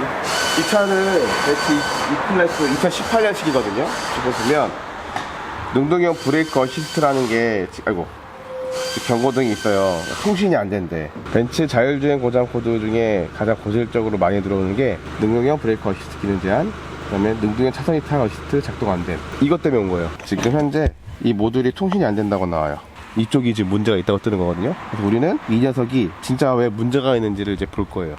이, 이 차는 배치 E 클래스 2018년식이거든요. 지금 보면 능동형 브레이크 어시스트라는 게 지- 아이고 경고등이 있어요. 통신이 안 된대. 벤츠 자율주행 고장 코드 중에 가장 고질적으로 많이 들어오는 게 능동형 브레이크 어시스트 기능 제한, 그다음에 능동형 차선 이탈 어시스트 작동 안 됨. 이것 때문에 온 거예요. 지금 현재 이 모듈이 통신이 안 된다고 나와요. 이쪽이 지금 문제가 있다고 뜨는 거거든요. 그래서 우리는 이 녀석이 진짜 왜 문제가 있는지를 이제 볼 거예요.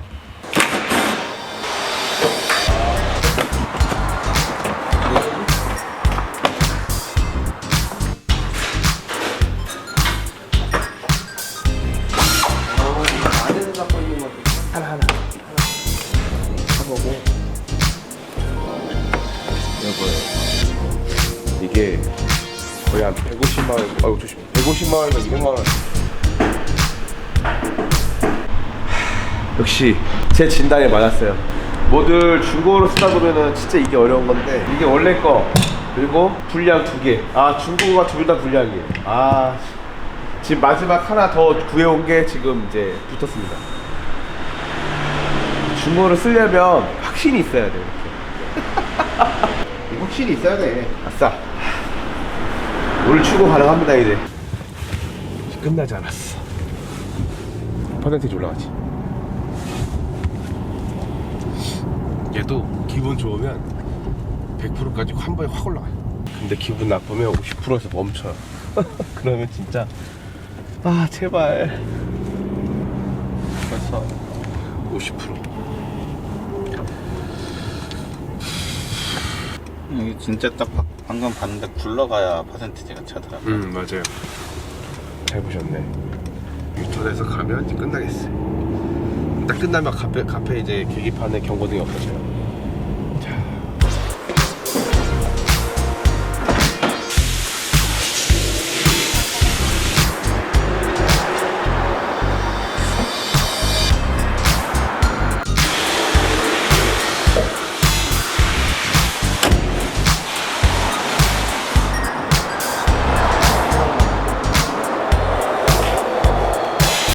해보고. 여보요. 이게 거의 한 150만 원 아이고 조심 150만 원이면 200만 원. 역시 제 진단에 맞았어요. 뭐들 중고로 쓰다 보면은 진짜 이게 어려운 건데 이게 원래 거. 그리고 분량 두개아 중고가 둘다 분량이에요. 아 지금 마지막 하나 더 구해온 게 지금 이제 붙었습니다. 중고를 쓰려면 확신이 있어야 돼. 이렇게. 확신이 있어야 돼. 아싸. 오늘 출고 가능합니다 이제. 끝나지 않았어. 퍼센테이지 올라가지. 얘도 기분 좋으면 100%까지 한 번에 확 올라가요. 근데 기분 나쁘면 50%에서 멈춰요. 그러면 진짜 아 제발 그래서 50% 이게 진짜 딱 바- 방금 봤는데 굴러가야 퍼센티지가 차더라고. 음 맞아요. 잘 보셨네. 유턴에서 가면 이제 끝나겠어요. 딱 끝나면 카페, 카페 이제 계기판에 경고등이 없어져요